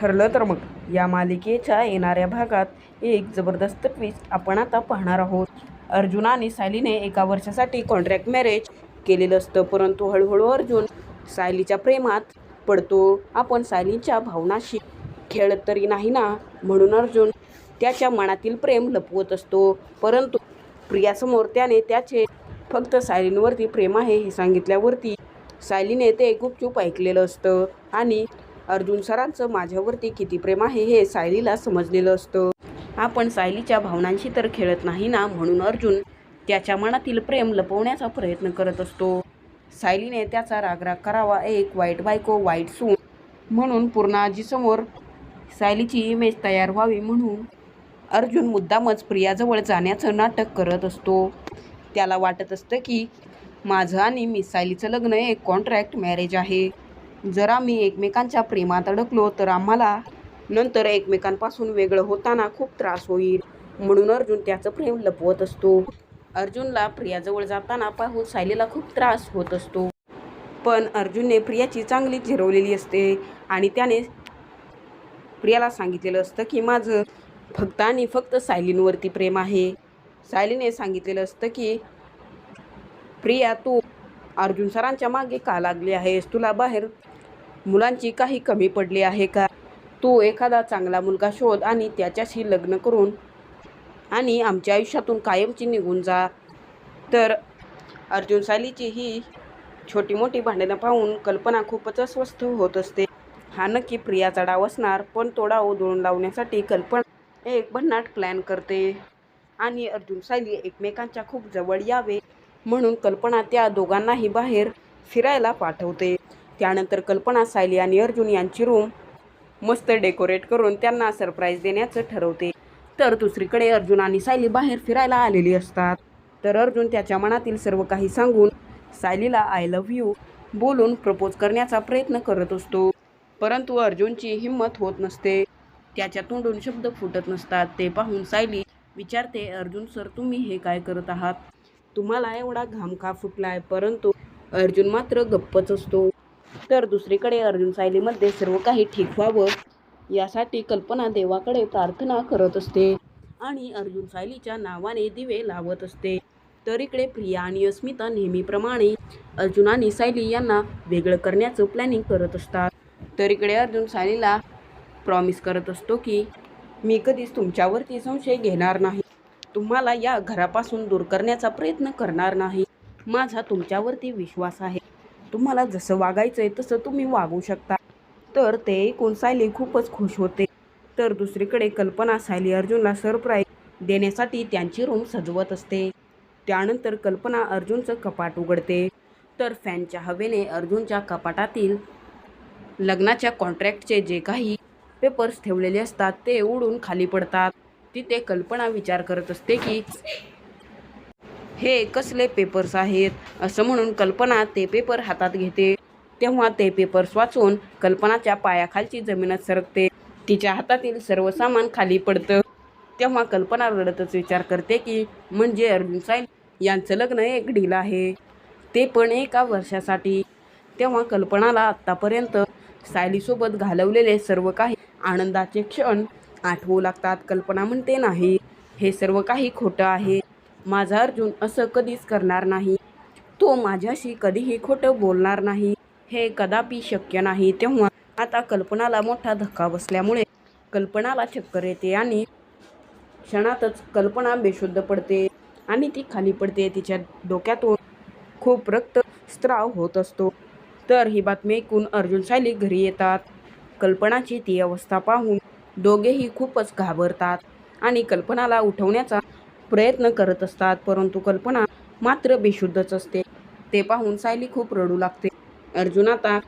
ठरलं तर मग. या मालिकेच्या येणाऱ्या भागात एक जबरदस्त ट्विस्ट आपण आता पाहणार आहोत. अर्जुन आणि सायलीने एका वर्षासाठी कॉन्ट्रॅक्ट मॅरेज केलेलं असतं परंतु हळूहळू अर्जुन सायलीच्या प्रेमात पडतो. आपण सायलीच्या भावनाशी खेळत तरी नाही ना? म्हणून अर्जुन त्याच्या मनातील प्रेम लपवत असतो. परंतु प्रियासमोर त्याने त्याचे फक्त सायलींवरती प्रेम आहे हे सांगितल्यावरती सायलीने ते गुपचूप ऐकलेलं असतं. आणि अर्जुन सरांचं माझ्यावरती किती प्रेम आहे हे सायलीला समजलेलं असतं. आपण सायलीच्या भावनांशी तर खेळत नाही ना म्हणून अर्जुन त्याच्या मनातील प्रेम लपवण्याचा प्रयत्न करत असतो. सायलीने त्याचा रागराग करावा एक वाईट बायको वाईट सून म्हणून पूर्ण आजीसमोर सायलीची इमेज तयार व्हावी म्हणून अर्जुन मुद्दामच प्रियाजवळ जाण्याचं नाटक करत असतो. त्याला वाटत असतं की माझं आणि मिस सायलीचं लग्न एक कॉन्ट्रॅक्ट मॅरेज आहे. जर आम्ही एकमेकांच्या प्रेमात अडकलो तर आम्हाला नंतर एकमेकांपासून वेगळं होताना खूप त्रास होईल. म्हणून अर्जुन त्याचं प्रेम लपवत असतो. अर्जुनला प्रियाजवळ जाताना पाहून सायलीला खूप त्रास होत असतो. पण अर्जुनने प्रियाची चांगली झिरवलेली असते आणि त्याने प्रियाला सांगितलेलं असतं की माझं फक्त आणि फक्त सायलींवरती प्रेम आहे. सायलीने सांगितलेलं असतं की प्रिया तू अर्जुन सरांच्या मागे का लागली आहेस? तुला बाहेर मुलांची काही कमी पडली आहे का? तू एखादा चांगला मुलगा शोध आणि त्याच्याशी लग्न करून आणि आमच्या आयुष्यातून कायमची निघून जा. तर अर्जुन सायलीची ही छोटी मोठी भांडणं पाहून कल्पना खूपच अस्वस्थ होत असते. हा नक्की प्रियाचा डाव असणार पण तो डाव उधळून लावण्यासाठी कल्पना एक भन्नाट प्लॅन करते. आणि अर्जुन सायली एकमेकांच्या खूप जवळ यावे म्हणून कल्पना त्या दोघांनाही बाहेर फिरायला पाठवते. त्यानंतर कल्पना सायली आणि अर्जुन यांची रूम मस्त डेकोरेट करून त्यांना सरप्राईज देण्याचं ठरवते. तर दुसरीकडे अर्जुन आणि सायली बाहेर फिरायला आलेली असतात. तर अर्जुन त्याच्या मनातील सर्व काही सांगून सायलीला आय लव्ह यू बोलून प्रपोज करण्याचा प्रयत्न करत असतो. परंतु अर्जुनची हिंमत होत नसते. त्याच्या तोंडून शब्द फुटत नसतात. ते पाहून सायली विचारते अर्जुन सर तुम्ही हे काय करत आहात? तुम्हाला एवढा घाम का फुटलाय? परंतु अर्जुन मात्र गप्पच असतो. तर दुसरीकडे अर्जुन सायलीमध्ये सर्व काही ठीक व्हावं यासाठी कल्पना देवाकडे प्रार्थना करत असते आणि अर्जुन सायलीच्या नावाने दिवे लावत असते. तर इकडे प्रिया आणि अस्मिता नेहमीप्रमाणे अर्जुन आणि सायली यांना वेगळं करण्याचं प्लॅनिंग करत असतात. तर इकडे अर्जुन सायलीला प्रॉमिस करत असतो की मी कधीच तुमच्यावरती संशय घेणार नाही. तुम्हाला या घरापासून दूर करण्याचा प्रयत्न करणार नाही. माझा तुमच्यावरती विश्वास आहे. तुम्हाला जसं वागायचं आहे तसं तुम्ही वागू शकता. तर ते ऐकून सायली खूपच खुश होते. तर दुसरीकडे कल्पना सायली अर्जुनला सरप्राईज देण्यासाठी त्यांची रूम सजवत असते. त्यानंतर कल्पना अर्जुनचं कपाट उघडते. तर फॅनच्या हवेने अर्जुनच्या कपाटातील लग्नाच्या कॉन्ट्रॅक्टचे जे काही पेपर्स ठेवलेले असतात ते उडून खाली पडतात. तिथे कल्पना विचार करत असते की हे कसले पेपर्स आहेत असं म्हणून कल्पना ते पेपर हातात घेते. तेव्हा ते पेपर्स वाचून कल्पनाच्या पायाखालची जमीनच सरकते. तिच्या हातातील सर्व सामान खाली पडतं. तेव्हा कल्पना रडतच विचार करते की म्हणजे अर्जुन साईल यांचं लग्न एक डील आहे. ते पण एका वर्षासाठी. तेव्हा कल्पनाला आत्तापर्यंत सायलीसोबत घालवलेले सर्व काही आनंदाचे क्षण आठवू लागतात. कल्पना म्हणते नाही हे सर्व काही खोटं आहे. माझा अर्जुन असं कधीच करणार नाही. तो माझ्याशी कधीही खोटं बोलणार नाही. हे कदापि शक्य नाही. तेव्हा आता कल्पनाला मोठा धक्का बसल्यामुळे कल्पनाला चक्कर येते आणि क्षणातच कल्पना बेशुद्ध पडते आणि ती खाली पडते. तिच्या डोक्यातून खूप रक्त स्त्राव होत असतो. तर ही बातमी ऐकून अर्जुन सायली घरी येतात. कल्पनाची ती अवस्था पाहून दोघेही खूपच घाबरतात आणि कल्पनाला उठवण्याचा प्रयत्न करत असतात परंतु कल्पना मात्र बेशुद्धच असते. ते पाहून सायली खूप रडू लागते. अर्जुन आता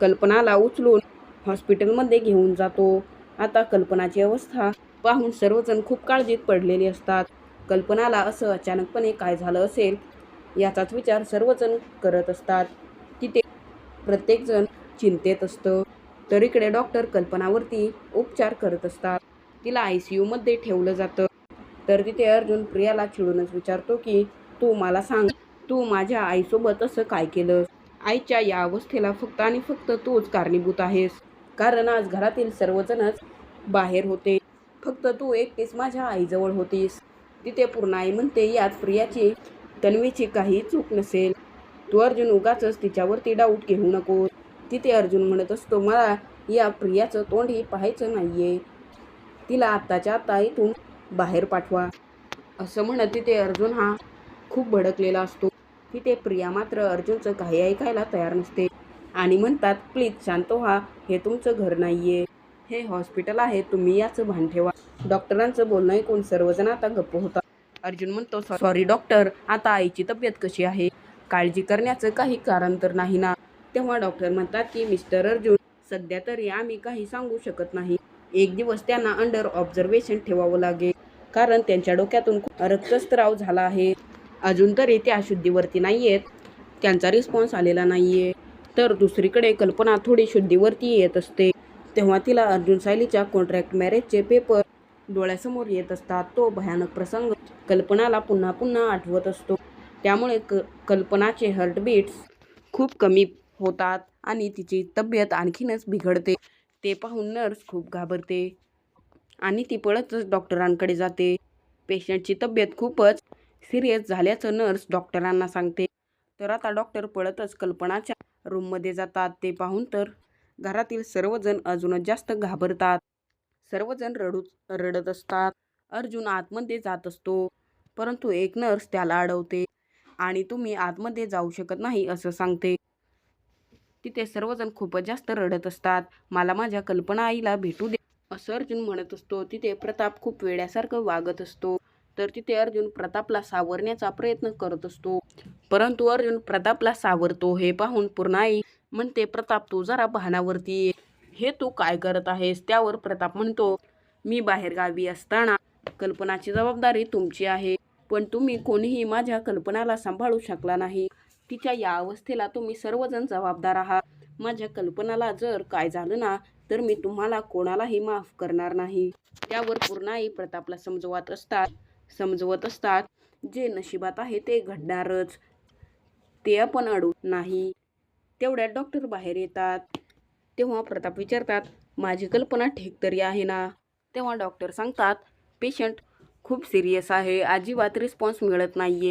कल्पनाला उचलून हॉस्पिटलमध्ये घेऊन जातो. आता कल्पनाची अवस्था पाहून सर्वजण खूप काळजीत पडलेले असतात. कल्पनाला असं अचानकपणे काय झालं असेल याचाच विचार सर्वजण करत असतात. तिथे प्रत्येकजण चिंतेत असतं. तर इकडे डॉक्टर कल्पनावरती उपचार करत असतात. तिला आय सी यूमध्ये ठेवलं जातं. तर तिथे अर्जुन प्रियाला चिडूनच विचारतो की तू मला सांग तू माझ्या आईसोबत असं काय केलं आईच्या या अवस्थेला फक्त आणि फक्त तूच कारणीभूत आहेस. कारण आज घरातील सर्वजणच बाहेर होते. फक्त तू एकटीच माझ्या आईजवळ होतीस. तिथे पूर्ण आई म्हणते यात प्रियाची तन्वीची काही चूक नसेल. तू अर्जुन उगाच तिच्यावरती डाऊट घेऊ नको तिथे अर्जुन म्हणत असतो मला या प्रियाचं तोंडही पाहायचं नाहीये. तिला आत्ताच्या आत्ता इथून बाहेर पाठवा. असं म्हणत तिथे अर्जुन हा खूप भडकलेला असतो. तिथे प्रिया मात्र अर्जुनचं काही ऐकायला तयार नसते. आणि म्हणतात प्लीज शांत व्हा हे तुमचं घर नाही आहे हे हॉस्पिटल आहे तुम्ही याचं भान ठेवा. डॉक्टरांचं बोलणं ऐकून सर्वजण आता गप्प होतात. अर्जुन म्हणतो सॉरी डॉक्टर आता आईची तब्येत कशी आहे? काळजी करण्याचं काही कारण तर नाही ना? तेव्हा डॉक्टर म्हणतात की मिस्टर अर्जुन सध्या तरी आम्ही काही सांगू शकत नाही. एक दिवस त्यांना अंडर ऑब्झर्वेशन ठेवावं लागेल. कारण त्यांच्या डोक्यातून खूप रक्तस्त्राव झाला आहे. अजून तरी त्या शुद्धीवरती नाही आहेत त्यांचा रिस्पॉन्स आलेला नाही आहे तर दुसरीकडे कल्पना थोडी शुद्धीवरती येत असते. तेव्हा तिला अर्जुन सायलीच्या कॉन्ट्रॅक्ट मॅरेजचे पेपर डोळ्यासमोर येत असतात. तो भयानक प्रसंग कल्पनाला पुन्हा पुन्हा आठवत असतो. त्यामुळे क कल्पनाचे हार्टबीट्स खूप कमी होतात आणि तिची तब्येत आणखीनच बिघडते. ते पाहून नर्स खूप घाबरते. आणि ती पळतच डॉक्टरांकडे जाते. पेशंटची तब्येत खूपच सिरियस झाल्याचं नर्स डॉक्टरांना सांगते. तर आता डॉक्टर पळतच कल्पनाच्या रूममध्ये जातात. ते पाहून तर घरातील सर्वजण अजूनच जास्त घाबरतात. सर्वजण रडू रडत असतात. अर्जुन आतमध्ये जात असतो. परंतु एक नर्स त्याला अडवते आणि तुम्ही आतमध्ये जाऊ शकत नाही असं सांगते. तिथे सर्वजण खूपच जास्त रडत असतात. मला माझ्या कल्पना आईला भेटू दे. असं अर्जुन म्हणत असतो तिथे प्रताप खूप वेड्यासारखं वागत असतो. तर तिथे अर्जुन प्रतापला सावरण्याचा प्रयत्न करत असतो. परंतु अर्जुन प्रतापला सावरतो हे पाहून पूर्णाई म्हणते प्रताप तू जरा भानावरती हे तू काय करत आहेस? त्यावर प्रताप म्हणतो मी बाहेरगावी असताना कल्पनाची जबाबदारी तुमची आहे. पण तुम्ही कोणीही माझ्या कल्पनाला सांभाळू शकला नाही. तिच्या या अवस्थेला तुम्ही सर्वजण जबाबदार आहात. माझ्या कल्पनाला जर काय झालं ना तर मी तुम्हाला कोणालाही माफ करणार नाही. त्यावर पूर्णाई प्रतापला समजवत असतात. समजवत असतात. जे नशिबात आहे ते घडणारच. ते आपण अडू नाही. तेवढ्यात डॉक्टर बाहेर येतात. तेव्हा प्रताप विचारतात माझी कल्पना ठीक तरी आहे ना? तेव्हा डॉक्टर सांगतात पेशंट खूप सिरियस आहे. अजिबात रिस्पॉन्स मिळत नाही आहे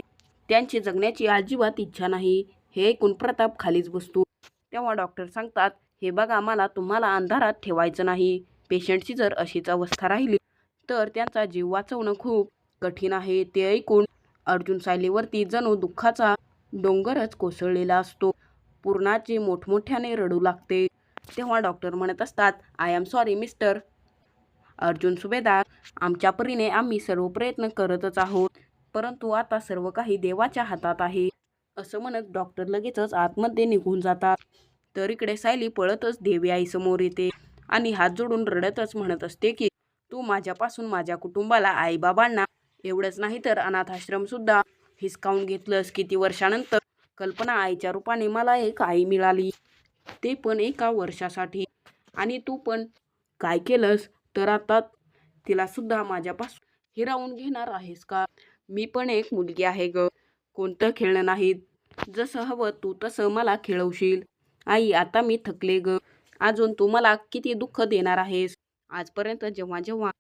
त्यांची जगण्याची अजिबात इच्छा नाही. हे ऐकून प्रताप खालीच बसतो. तेव्हा डॉक्टर सांगतात हे बघा आम्हाला तुम्हाला अंधारात ठेवायचं नाही. पेशंटची जर अशीच अवस्था राहिली तर त्यांचा जीव वाचवणं खूप कठीण आहे. ते ऐकून अर्जुन सायलीवरती जणू दुःखाचा डोंगरच कोसळलेला असतो. पूर्णाचे मोठमोठ्याने रडू लागते. तेव्हा डॉक्टर म्हणत असतात I am sorry mister Arjun Subhedar आमच्या परीने आम्ही सर्व प्रयत्न करतच आहोत परंतु आता सर्व काही देवाच्या हातात आहे. असं म्हणत डॉक्टर लगेचच आतमध्ये निघून जातात. तर इकडे सायली पळतच देवी आई समोर येते आणि हात जोडून रडतच म्हणत असते की तू माझ्यापासून माझ्या कुटुंबाला आईबाबांना एवढंच नाही तर अनाथाश्रमसुद्धा हिसकावून घेतलंस किती वर्षानंतर? कल्पना आईच्या रूपाने मला एक आई मिळाली. ते पण एका वर्षासाठी. आणि तू पण. काय केलंस? तर आता तिला सुद्धा माझ्यापासून हिरावून घेणार आहेस का? मी पण एक मुलगी आहे ग. कोणतं खेळणं नाहीत. जसं हवं तू तसं मला खेळवशील. आई आता मी थकले ग. अजून तू मला किती दुःख देणार आहेस? आजपर्यंत जेव्हा जेव्हा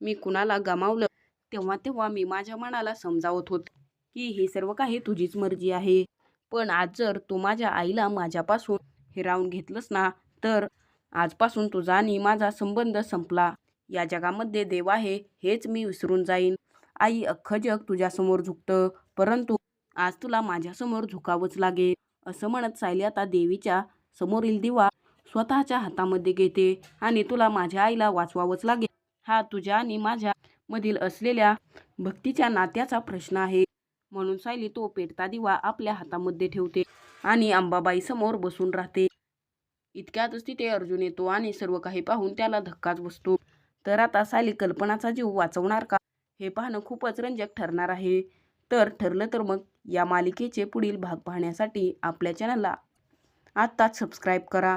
मी कुणाला गमावलं तेव्हा तेव्हा मी माझ्या मनाला समजावत होते की हे सर्व काही तुझीच मर्जी आहे. पण आज जर तू माझ्या आईला माझ्यापासून हिरावून घेतलंस ना तर आजपासून तुझा आणि माझा संबंध संपला. या जगामध्ये देव आहे हेच मी विसरून जाईन. आई अख्खं जग तुझ्यासमोर झुकतं परंतु आज तुला माझ्यासमोर झुकावंच लागेल. असं म्हणत सायली आता देवीच्या समोरील दिवा स्वतःच्या हातामध्ये घेते आणि तुला माझ्या आईला वाचवावंच लागेल. हा तुझ्या आणि माझ्या मधील असलेल्या भक्तीच्या नात्याचा प्रश्न आहे. म्हणून सायली तो पेटता दिवा आपल्या हातामध्ये ठेवते आणि अंबाबाई समोर बसून राहते. इतक्यातच तिथे अर्जुन येतो आणि सर्व काही पाहून त्याला धक्काच बसतो. तर आता सायली कल्पनाचा जीव वाचवणार का? हे पाहणं खूपच रंजक ठरणार आहे. तर ठरलं तर मग या मालिकेचे पुढील भाग पाहण्यासाठी आपल्या चॅनलला आत्ताच सबस्क्राईब करा.